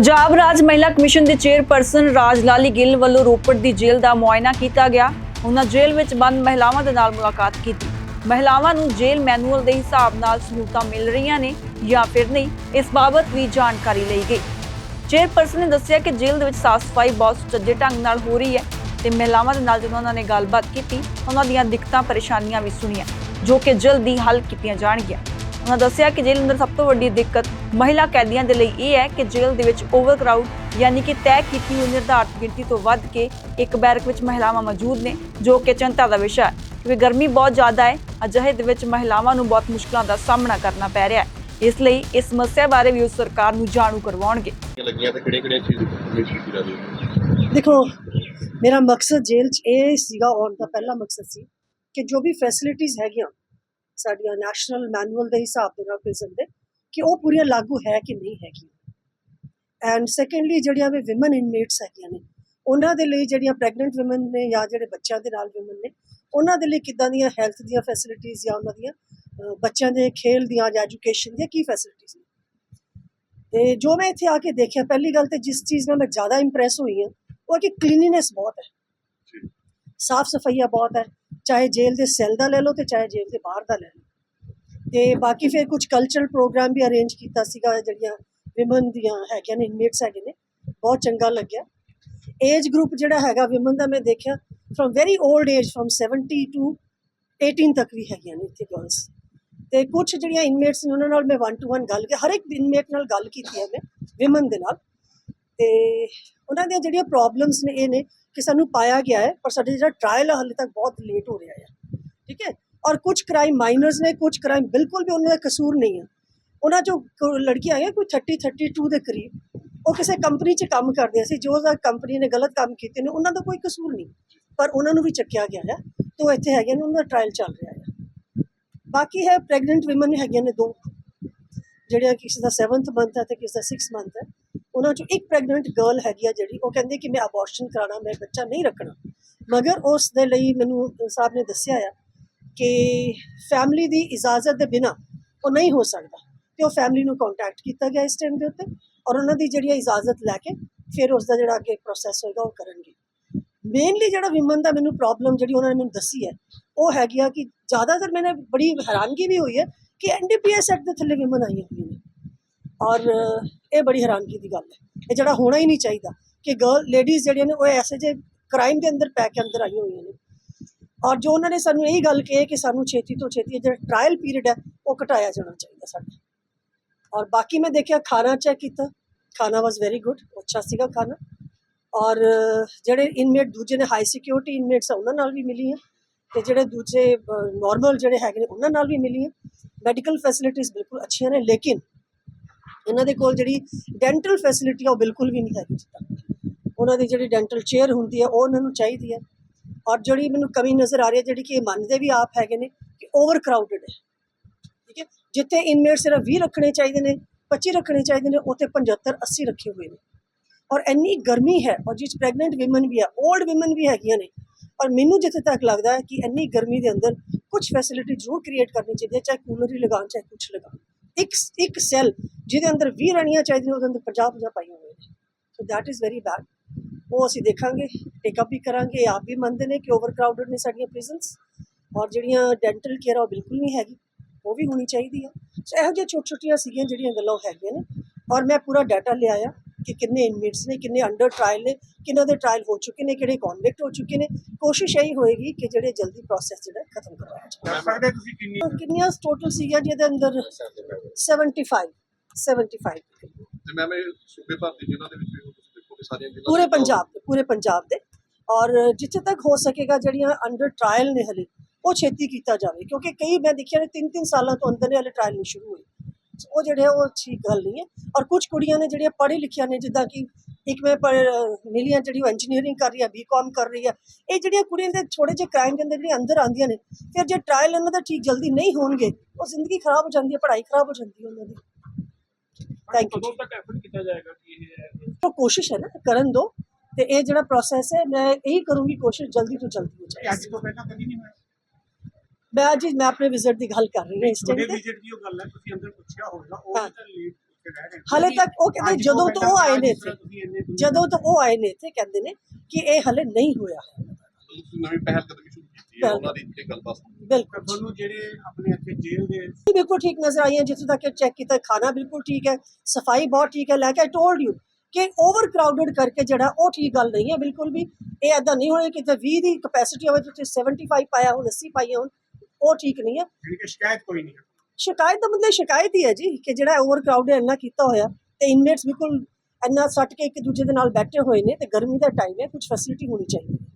ਪੰਜਾਬ ਰਾਜ ਮਹਿਲਾ ਕਮਿਸ਼ਨ ਦੇ ਚੇਅਰਪਰਸਨ ਰਾਜ ਲਾਲੀ ਗਿੱਲ ਵੱਲੋਂ ਰੋਪੜ ਦੀ ਜੇਲ੍ਹ ਦਾ ਮੁਆਇਨਾ ਕੀਤਾ ਗਿਆ। ਉਹਨਾਂ ਜੇਲ੍ਹ ਵਿੱਚ ਬੰਦ ਮਹਿਲਾਵਾਂ ਦੇ ਨਾਲ ਮੁਲਾਕਾਤ ਕੀਤੀ। ਮਹਿਲਾਵਾਂ ਨੂੰ ਜੇਲ੍ਹ ਮੈਨੂਅਲ ਦੇ ਹਿਸਾਬ ਨਾਲ ਸਹੂਲਤਾਂ ਮਿਲ ਰਹੀਆਂ ਨੇ ਜਾਂ ਫਿਰ ਨਹੀਂ, ਇਸ ਬਾਬਤ ਵੀ ਜਾਣਕਾਰੀ ਲਈ ਗਈ। ਚੇਅਰਪਰਸਨ ਨੇ ਦੱਸਿਆ ਕਿ ਜੇਲ੍ਹ ਦੇ ਵਿੱਚ ਸਾਫ਼ ਸਫ਼ਾਈ ਬਹੁਤ ਸੁਚੱਜੇ ਢੰਗ ਨਾਲ ਹੋ ਰਹੀ ਹੈ ਤੇ ਮਹਿਲਾਵਾਂ ਦੇ ਨਾਲ ਜਦੋਂ ਉਹਨਾਂ ਨੇ ਗੱਲਬਾਤ ਕੀਤੀ, ਉਹਨਾਂ ਦੀਆਂ ਦਿੱਕਤਾਂ ਪਰੇਸ਼ਾਨੀਆਂ ਵੀ ਸੁਣੀਆਂ, ਜੋ ਕਿ ਜਲਦੀ ਹੱਲ ਕੀਤੀਆਂ ਜਾਣਗੀਆਂ। ਉਹਨਾਂ ਦੱਸਿਆ ਕਿ ਜੇਲ੍ਹ ਅੰਦਰ ਸਭ ਤੋਂ ਵੱਡੀ ਦਿੱਕਤ ਮਹਿਲਾ ਕੈਦੀਆਂ ਦੇ ਲਈ ਇਹ ਹੈ ਕਿ ਜੇਲ੍ਹ ਦੇ ਵਿੱਚ ਓਵਰਕਰਾਊਡ ਯਾਨੀ ਕਿ ਤੈਅ ਕੀਤੀ ਹੋਈ ਨਿਰਧਾਰਤ ਗਿਣਤੀ ਤੋਂ ਵੱਧ ਕੇ ਇੱਕ ਬੈਰਕ ਵਿੱਚ ਮਹਿਲਾਵਾਂ ਮੌਜੂਦ ਨੇ ਜੋ ਕਿ ਚਿੰਤਾ ਦਾ ਵਿਸ਼ਾ ਹੈ ਕਿਉਂਕਿ ਗਰਮੀ ਬਹੁਤ ਜ਼ਿਆਦਾ ਹੈ ਅਜਿਹੇ ਦੇ ਵਿੱਚ ਮਹਿਲਾਵਾਂ ਨੂੰ ਬਹੁਤ ਮੁਸ਼ਕਲਾਂ ਦਾ ਸਾਹਮਣਾ ਕਰਨਾ ਪੈ ਰਿਹਾ ਹੈ। ਇਸ ਲਈ ਇਸ ਸਮੱਸਿਆ ਬਾਰੇ ਵੀ ਉਹ ਸਰਕਾਰ ਨੂੰ ਜਾਣੂ ਕਰਵਾਉਣਗੇ। ਲੱਗੀਆਂ ਤੇ ਕਿਹੜੇ ਕਿਹੜੇ ਚੀਜ਼ ਦੇਖੋ ਮੇਰਾ ਮਕਸਦ ਜੇਲ੍ਹ 'ਚ ਇਹ ਸੀਗਾ ਆਉਣ ਦਾ ਪਹਿਲਾ ਮਕਸਦ ਸੀ ਕਿ ਜੋ ਵੀ ਫੈਸਿਲਿਟੀਆਂ ਹੈਗੀਆਂ ਸਾਡੀਆਂ ਨੈਸ਼ਨਲ ਮੈਨੂਅਲ ਦੇ ਹਿਸਾਬ ਦੇ ਨਾਲ ਪ੍ਰਿਜ਼ਨ ਦੇ ਕਿ ਉਹ ਪੂਰੀਆਂ ਲਾਗੂ ਹੈ ਕਿ ਨਹੀਂ ਹੈਗੀਆਂ ਐਂਡ ਸੈਕੰਡਲੀ ਜਿਹੜੀਆਂ ਵੀ ਔਮਨ ਇਨਮੇਟਸ ਹੈਗੀਆਂ ਨੇ ਉਹਨਾਂ ਦੇ ਲਈ ਜਿਹੜੀਆਂ ਪ੍ਰੈਗਨੈਂਟ ਔਮਨ ਨੇ ਜਾਂ ਜਿਹੜੇ ਬੱਚਿਆਂ ਦੇ ਨਾਲ ਔਮਨ ਨੇ ਉਹਨਾਂ ਦੇ ਲਈ ਕਿੱਦਾਂ ਦੀਆਂ ਹੈਲਥ ਦੀਆਂ ਫੈਸਿਲਿਟੀਆਂ ਜਾਂ ਉਹਨਾਂ ਦੀਆਂ ਬੱਚਿਆਂ ਦੇ ਖੇਲ ਦੀਆਂ ਜਾਂ ਐਜੂਕੇਸ਼ਨ ਦੀਆਂ ਕੀ ਫੈਸਿਲਿਟੀਆਂ ਨੇ? ਤੇ ਜੋ ਮੈਂ ਇੱਥੇ ਆ ਕੇ ਦੇਖਿਆ ਪਹਿਲੀ ਗੱਲ ਤੇ ਜਿਸ ਚੀਜ਼ ਨਾਲ ਮੈਂ ਜ਼ਿਆਦਾ ਇੰਪ੍ਰੈਸ ਹੋਈ ਹਾਂ ਉਹ ਕਿ ਕਲੀਨਿਨੈਸ ਬਹੁਤ ਹੈ। ਸਾਫ਼ ਸਫਾਈਆ ਬਹੁਤ ਹੈ ਚਾਹੇ ਜੇਲ੍ਹ ਦੇ ਸੈੱਲ ਦਾ ਲੈ ਲਓ ਤੇ ਚਾਹੇ ਜੇਲ੍ਹ ਦੇ ਬਾਹਰ ਦਾ ਲੈ ਲਓ। ਤੇ ਬਾਕੀ ਫਿਰ ਕੁਝ ਕਲਚਰਲ ਪ੍ਰੋਗਰਾਮ ਵੀ ਅਰੇਂਜ ਕੀਤਾ ਸੀਗਾ, ਜਿਹੜੀਆਂ ਵਿਮਨ ਦੀਆਂ ਹੈਗੀਆਂ ਨੇ ਇਨਮੇਟਸ ਹੈਗੇ ਨੇ, ਬਹੁਤ ਚੰਗਾ ਲੱਗਿਆ। ਏਜ ਗਰੁੱਪ ਜਿਹੜਾ ਹੈਗਾ ਵਿਮਨ ਦਾ ਮੈਂ ਦੇਖਿਆ from very old age from 70 to 18 ਤੱਕ ਵੀ ਹੈਗੀਆਂ ਨੇ ਇੱਥੇ ਗਰਲਸ ਤੇ ਕੁਝ ਜਿਹੜੀਆਂ ਇਨਮੇਟਸ ਨੇ, ਉਹਨਾਂ ਨਾਲ ਮੈਂ ਵਨ ਟੂ ਵਨ ਗੱਲ ਕਰ ਹਰ ਇੱਕ ਇਨਮੇਟ ਨਾਲ ਗੱਲ ਕੀਤੀ ਹੈ ਮੈਂ ਵਿਮਨ ਦੇ ਨਾਲ। ਤੇ ਉਹਨਾਂ ਦੀਆਂ ਜਿਹੜੀਆਂ ਪ੍ਰੋਬਲਮਸ ਨੇ, ਇਹ ਨੇ ਕਿ ਸਾਨੂੰ ਪਾਇਆ ਗਿਆ ਹੈ, ਪਰ ਸਾਡਾ ਜਿਹੜਾ ਟ੍ਰਾਇਲ ਹੈ ਹਾਲੇ ਤੱਕ ਬਹੁਤ ਲੇਟ ਹੋ ਰਿਹਾ ਹੈ। ਠੀਕ ਹੈ? ਔਰ ਕੁਝ ਕ੍ਰਾਈਮ ਮਾਈਨਰਸ ਨੇ, ਕੁਝ ਕ੍ਰਾਈਮ ਬਿਲਕੁਲ ਵੀ ਉਹਨਾਂ ਦਾ ਕਸੂਰ ਨਹੀਂ ਹੈ ਉਹਨਾਂ ਚੋਂ ਕੋ- ਲੜਕੀਆਂ ਆਈਆਂ ਕੋਈ 30 32 ਦੇ ਕਰੀਬ। ਉਹ ਕਿਸੇ ਕੰਪਨੀ 'ਚ ਕੰਮ ਕਰਦੇ ਸੀ, ਜੋ ਦਾ ਕੰਪਨੀ ਨੇ ਗਲਤ ਕੰਮ ਕੀਤੇ ਨੇ, ਉਹਨਾਂ ਦਾ ਕੋਈ ਕਸੂਰ ਨਹੀਂ। ਪਰ ਉਹਨਾਂ ਨੂੰ ਵੀ ਚੱਕਿਆ ਗਿਆ ਹੈ ਤੇ ਉਹ ਇੱਥੇ ਹੈਗੇ ਨੇ, ਉਹਨਾਂ ਦਾ ਟ੍ਰਾਇਲ ਚੱਲ ਰਿਹਾ ਹੈ। ਬਾਕੀ ਹੈ ਪ੍ਰੈਗਨੈਂਟ ਔਮਨ ਹੈਗੀਆਂ ਨੇ ਦੋ। ਜਿਹੜੀਆਂ ਕਿਸੇ ਦਾ 7th ਮੰਥ ਹੈ ਤੇ ਕਿਸੇ ਦਾ 6th ਮੰਥ ਹੈ। ਉਹਨਾਂ ਚੋਂ ਇੱਕ ਪ੍ਰੈਗਨੈਂਟ ਗਰਲ ਹੈਗੀ ਆ ਜਿਹੜੀ, ਉਹ ਕਹਿੰਦੀ ਕਿ ਮੈਂ ਅਬੋਰਸ਼ਨ ਕਰਾਣਾ ਮੈਂ ਬੱਚਾ ਨਹੀਂ ਰੱਖਣਾ। ਮਗਰ ਉਸ ਦੇ ਲਈ ਮੈਨੂੰ ਸਾਹਿਬ ਨੇ ਦੱਸਿਆ ਆ ਕਿ ਫੈਮਿਲੀ ਦੀ ਇਜਾਜ਼ਤ ਦੇ ਬਿਨਾ ਉਹ ਨਹੀਂ ਹੋ ਸਕਦਾ। ਤੇ ਉਹ ਫੈਮਿਲੀ ਨੂੰ ਕੰਟੈਕਟ ਕੀਤਾ ਗਿਆ ਇਸ ਟਾਈਮ ਦੇ ਉੱਤੇ ਔਰ ਉਹਨਾਂ ਦੀ ਜਿਹੜੀ ਇਜਾਜ਼ਤ ਲੈ ਕੇ ਫਿਰ ਉਸ ਦਾ ਜਿਹੜਾ ਅੱਗੇ ਪ੍ਰੋਸੈਸ ਹੋਏਗਾ ਉਹ ਕਰਨਗੇ। ਮੇਨਲੀ ਜਿਹੜਾ ਵਿਮਨ ਦਾ ਮੈਨੂੰ ਪ੍ਰੋਬਲਮ ਜਿਹੜੀ ਉਹਨਾਂ ਨੇ ਮੈਨੂੰ ਦੱਸੀ ਹੈ, ਉਹ ਹੈਗੀ ਆ ਕਿ ਜ਼ਿਆਦਾਤਰ ਮੈਨੇ ਬੜੀ ਹੈਰਾਨਗੀ ਵੀ ਹੋਈ ਹੈ ਕਿ ਐਨਡੀਪੀਐਸ ਐਕਟ ਦੇ ਥੱਲੇ ਵਿਮਨ ਆਈਆਂ ਹੋਈਆਂ ਨੇ। ਔਰ ਇਹ ਬੜੀ ਹੈਰਾਨਗੀ ਦੀ ਗੱਲ ਹੈ। ਇਹ ਜਿਹੜਾ ਹੋਣਾ ਹੀ ਨਹੀਂ ਚਾਹੀਦਾ ਕਿ ਗਰਲ ਲੇਡੀਜ਼ ਜਿਹੜੀਆਂ ਨੇ ਉਹ ਐਸੇ ਜੇ ਕ੍ਰਾਈਮ ਦੇ ਅੰਦਰ ਪੈ ਕੇ ਅੰਦਰ ਆਈਆਂ ਹੋਈਆਂ ਨੇ। ਔਰ ਜੋ ਉਹਨਾਂ ਨੇ ਸਾਨੂੰ ਇਹੀ ਗੱਲ ਕਹੀ ਹੈ ਕਿ ਸਾਨੂੰ ਛੇਤੀ ਤੋਂ ਛੇਤੀ ਜਿਹੜਾ ਟ੍ਰਾਇਲ ਪੀਰੀਅਡ ਹੈ, ਉਹ ਘਟਾਇਆ ਜਾਣਾ ਚਾਹੀਦਾ ਸਾਡਾ। ਔਰ ਬਾਕੀ ਮੈਂ ਦੇਖਿਆ ਖਾਣਾ ਚੈੱਕ ਕੀਤਾ। ਖਾਣਾ ਵਾਸ ਵੈਰੀ ਗੁੱਡ ਅੱਛਾ ਸੀਗਾ ਖਾਣਾ। ਔਰ ਜਿਹੜੇ ਇਨਮੇਟ ਦੂਜੇ ਨੇ ਹਾਈ ਸਿਕਿਉਰਿਟੀ ਇਨਮੇਟਸ ਆ, ਉਹਨਾਂ ਨਾਲ ਵੀ ਮਿਲੀ ਹੈ। ਤੇ ਜਿਹੜੇ ਦੂਜੇ ਨਾਰਮਲ ਜਿਹੜੇ ਹੈਗੇ ਨੇ, ਉਹਨਾਂ ਨਾਲ ਵੀ ਮਿਲੀ ਹੈ। ਮੈਡੀਕਲ ਫੈਸਿਲਿਟੀਆਂ ਬਿਲਕੁਲ ਅੱਛੀਆਂ ਨੇ, ਲੇਕਿਨ ਇਹਨਾਂ ਦੇ ਕੋਲ ਜਿਹੜੀ ਡੈਂਟਲ ਫੈਸਿਲਿਟੀ ਆ, ਉਹ ਬਿਲਕੁਲ ਵੀ ਨਹੀਂ ਹੈਗੀ ਜਿੱਦਾਂ। ਉਹਨਾਂ ਦੀ ਜਿਹੜੀ ਡੈਂਟਲ ਚੇਅਰ ਹੁੰਦੀ ਹੈ ਉਹ ਉਹਨਾਂ ਨੂੰ ਚਾਹੀਦੀ ਹੈ ਔਰ ਜਿਹੜੀ ਮੈਨੂੰ ਕਮੀ ਨਜ਼ਰ ਆ ਰਹੀ ਹੈ, ਜਿਹੜੀ ਕਿ ਇਹ ਮੰਨਦੇ ਵੀ ਆਪ ਹੈਗੇ ਨੇ ਕਿ ਓਵਰ ਕਰਾਊਡਡ ਹੈ। ਠੀਕ ਹੈ? ਜਿੱਥੇ ਇਨਮੇਟ ਸਿਰਫ 20 ਰੱਖਣੇ ਚਾਹੀਦੇ ਨੇ 25 ਰੱਖਣੇ ਚਾਹੀਦੇ ਨੇ, ਉੱਥੇ 75 80 ਰੱਖੇ ਹੋਏ ਨੇ। ਔਰ ਇੰਨੀ ਗਰਮੀ ਹੈ, ਔਰ ਜਿਸ ਪ੍ਰੈਗਨੈਂਟ ਔਮਨ ਵੀ ਹੈ 올ਡ ਔਮਨ ਵੀ ਹੈਗੀਆਂ ਨੇ, ਔਰ ਮੈਨੂੰ ਜਿੱਥੇ ਤੱਕ ਲੱਗਦਾ ਹੈ ਕਿ ਇੰਨੀ ਗਰਮੀ ਦੇ ਅੰਦਰ ਕੁਝ ਫੈਸਿਲਿਟੀ ਜ਼ਰੂਰ ਕ੍ਰੀਏਟ ਕਰਨੀ ਚਾਹੀਦੀ ਹੈ, ਚਾਹੇ ਕੂਲਰ ਹੀ ਲਗਾਉਣ, ਚਾਹੇ ਕੁਝ ਲਗਾਉਣ। ਇੱਕ ਇੱਕ ਸੈੱਲ ਜਿਹਦੇ ਅੰਦਰ 20 ਰਹਿਣੀਆਂ ਚਾਹੀਦੀਆਂ ਉਹਦੇ ਅੰਦਰ 50 50 ਪਾਈਆਂ ਹੋਈਆਂ ਨੇ। So that is very bad ਉਹ ਅਸੀਂ ਦੇਖਾਂਗੇ ਟੇਕ ਅਪ ਵੀ ਕਰਾਂਗੇ ਆਪ ਵੀ ਮੰਨਦੇ ਨੇ ਕਿ ਓਵਰ ਕਰਾਊਡਡ ਨੇ ਸਾਡੀਆਂ ਪ੍ਰਿਜ਼ਨਸ ਔਰ ਜਿਹੜੀਆਂ ਡੈਂਟਲ ਕੇਅਰ ਆ ਉਹ ਬਿਲਕੁਲ ਨਹੀਂ ਹੈਗੀ ਉਹ ਵੀ ਹੋਣੀ ਚਾਹੀਦੀ ਆ। ਸੋ ਇਹੋ ਜਿਹੀਆਂ ਛੋਟ ਛੋਟੀਆਂ ਸੀਗੀਆਂ ਜਿਹੜੀਆਂ ਗੱਲਾਂ ਉਹ ਹੈਗੀਆਂ ਨੇ ਔਰ ਮੈਂ ਪੂਰਾ ਡਾਟਾ ਲਿਆਇਆ ਕਿ ਕਿੰਨੇ ਇਨਮੇਟਸ ਨੇ ਕਿੰਨੇ ਅੰਡਰ ਟ੍ਰਾਇਲ ਨੇ ਕਿੰਨਾਂ ਦੇ ਟ੍ਰਾਇਲ ਹੋ ਚੁੱਕੇ ਨੇ ਕਿਹੜੇ ਕਨਵਿਕਟ ਹੋ ਚੁੱਕੇ ਨੇ। ਕੋਸ਼ਿਸ਼ ਇਹੀ ਹੋਏਗੀ ਕਿ ਜਿਹੜੇ ਜਲਦੀ ਪ੍ਰੋਸੈਸ ਜਿਹੜਾ ਖਤਮ ਕਰਵਾਇਆ ਜਾਵੇ। ਸਕਦੇ ਤੁਸੀਂ ਕਿੰਨੀ ਕਿੰਨੀਆਂ ਟੋਟਲ ਸੀਗੀਆਂ ਜਿਹਦੇ ਅੰਦਰ 75 75 ਤੇ ਇਹ ਸੂਬੇ ਭਰ ਦੀ ਜ਼ਿਲ੍ਹਾ ਦੇ ਵਿੱਚ ਸਾਰੀਆਂ ਪੂਰੇ ਪੰਜਾਬ ਦੇ ਪੂਰੇ ਪੰਜਾਬ ਦੇ। ਔਰ ਜਿੱਥੇ ਤੱਕ ਹੋ ਸਕੇਗਾ ਜਿਹੜੀਆਂ ਅੰਡਰ ਟ੍ਰਾਇਲ ਨੇ ਹਲੇ ਉਹ ਛੇਤੀ ਕੀਤਾ ਜਾਵੇ। ਕਿਉਂਕਿ ਕਈ ਮੈਂ ਦੇਖਿਆ ਨੇ 3-3 ਸਾਲਾਂ ਤੋਂ ਅੰਦਰ ਨੇ ਹਲੇ ਟ੍ਰਾਇਲ ਨਹੀਂ ਸ਼ੁਰੂ ਹੋਏ। So ਉਹ ਜਿਹੜੇ ਉਹ ਅੱਛੀ ਗੱਲ ਨਹੀਂ ਹੈ। ਔਰ ਕੁਝ ਕੁੜੀਆਂ ਨੇ ਜਿਹੜੀਆਂ ਪੜ੍ਹੀ ਲਿਖੀਆਂ ਨੇ ਜਿੱਦਾਂ ਕਿ ਇੱਕ ਮੈਂ ਪਰ ਮਿਲੀਆਂ ਜਿਹੜੀ ਉਹ ਇੰਜੀਨੀਅਰਿੰਗ ਕਰ ਰਹੀ ਹੈ ਬੀਕਾਮ ਕਰ ਰਹੀ ਹੈ ਇਹ ਜਿਹੜੀਆਂ ਕੁੜੀਆਂ ਦੇ ਛੋਟੇ ਜਿਹੇ ਕ੍ਰਾਈਮ ਦੇ ਅੰਦਰ ਜਿਹੜੀਆਂ ਅੰਦਰ ਆਉਂਦੀਆਂ ਨੇ ਫਿਰ ਜੇ ਟ੍ਰਾਇਲ ਇਹਨਾਂ ਦਾ ਠੀਕ ਜਲਦੀ ਨਹੀਂ ਹੋਣਗੇ ਉਹ ਜ਼ਿੰਦਗੀ ਖਰਾਬ ਹੋ ਜਾਂਦੀ ਹੈ ਪੜ੍ਹਾਈ ਖਰਾਬ ਹੋ ਜਾਂਦੀ ਹੈ ਉਹਨਾਂ ਦੀ। ਥੈਂਕ ਯੂ ਕਦੋਂ ਤੱਕ ਐਫਰਟ ਕੀਤਾ ਜਾਏਗਾ ਕਿ ਇਹ ਤਾਂ ਕੋਸ਼ਿਸ਼ ਹੈ ਨਾ ਕਰਨ ਦੋ ਤੇ ਇਹ ਜਿਹੜਾ ਪ੍ਰੋਸੈਸ ਹੈ ਮੈਂ ਇਹੀ ਕਰੂੰਗੀ ਕੋਸ਼ਿਸ਼ ਜਲਦੀ ਤੋਂ ਜਲਦੀ ਹੋ ਜਾਏ। ਅੱਜ ਤੋਂ ਪਹਿਲਾਂ ਕਦੀ ਨਹੀਂ ਹੋਇਆ? ਮੈਂ ਅੱਜ ਮੈਂ ਆਪਣੇ ਵਿਜ਼ਿਟ ਦੀ ਗੱਲ ਕਰ ਰਹੀ ਹਾਂ ਇਸ ਟਾਈਮ ਤੇ। ਵਿਜ਼ਿਟ ਦੀ ਉਹ ਗੱਲ ਹੈ ਤੁਸੀਂ ਅੰਦਰ ਪੁੱਛਿਆ ਹੋਵੇਗਾ ਉਹ ਤਾਂ ਲੇਟ ਹਲੇ ਤੱਕ ਉਹ ਕਹਿੰਦੇ ਜਦੋਂ ਤੋਂ ਉਹ ਆਏ ਨੇ ਇੱਥੇ ਜਦੋਂ ਤੋਂ ਉਹ ਆਏ ਨੇ ਇੱਥੇ ਕਹਿੰਦੇ ਨੇ ਕਿ ਇਹ ਹਲੇ ਨਹੀਂ ਹੋਇਆ। ਹੈ ਨਵੀਂ ਪਹਿਲ ਕਦਮੀ ਕੀਤੀ ਹੈ ਪਹਿਲ- ਉਹਨਾਂ ਦੀ ਇੱਥੇ ਗੱਲਬਾਤ ਤਾਂ ਬਿਲਕੁਲ। ਤੁਹਾਨੂੰ ਜਿਹੜੇ ਆਪਣੇ ਇੱਥੇ ਜੇਲ੍ਹ ਦੇ ਬਿਲਕੁਲ ਠੀਕ ਨਜ਼ਰ ਆਈ ਹੈ ਜਿੱਥੋਂ ਤੱਕ ਚੈੱਕ ਕੀਤਾ ਖਾਣਾ ਬਿਲਕੁਲ ਠੀਕ ਹੈ ਸਫ਼ਾਈ ਬਹੁਤ ਠੀਕ ਹੈ। ਲਾਈਕ ਆਈ ਟੋਲਡ ਯੂ ਕਿ ਓਵਰ ਕਰਾਊਡਡ ਕਰਕੇ ਜਿਹੜਾ ਉਹ ਠੀਕ ਗੱਲ ਨਹੀਂ ਹੈ ਬਿਲਕੁਲ ਵੀ ਇਹ ਐਦਾਂ ਨਹੀਂ ਹੋਣਾ ਕਿ ਤੇ 20 ਦੀ ਕਪੈਸਿਟੀ ਹੋਵੇ ਤੇ ਉੱਥੇ 75 ਪਾਇਆ ਹੁਣ 80 ਪਾਈਆਂ ਹੁਣ ਉਹ ਠੀਕ ਨਹੀਂ ਹੈ। ਜਿਹੜੀ ਕਿ ਸ਼ਿਕਾਇਤ ਕੋਈ ਨਹੀਂ ਹੈ। ਸ਼ਿਕਾਇਤ ਦਾ ਮਤਲਬ ਸ਼ਿਕਾਇਤ ਹੀ ਹੈ ਜੀ ਕਿ ਜਿਹੜਾ ਓਵਰ ਕਰਾਊਡ ਇੰਨਾ ਕੀਤਾ ਹੋਇਆ ਤੇ ਇਨਮੇਟਸ ਬਿਲਕੁਲ ਇੰਨਾ ਸੱਟ ਕੇ ਇੱਕ ਦੂਜੇ ਦੇ ਨਾਲ ਬੈਠੇ ਹੋਏ ਨੇ ਤੇ ਗਰਮੀ ਦਾ ਟਾਈਮ ਹੈ ਕੁਝ ਫੈਸਿਲਿਟੀ ਹੋਣੀ ਚਾਹੀਦੀ ਹੈ।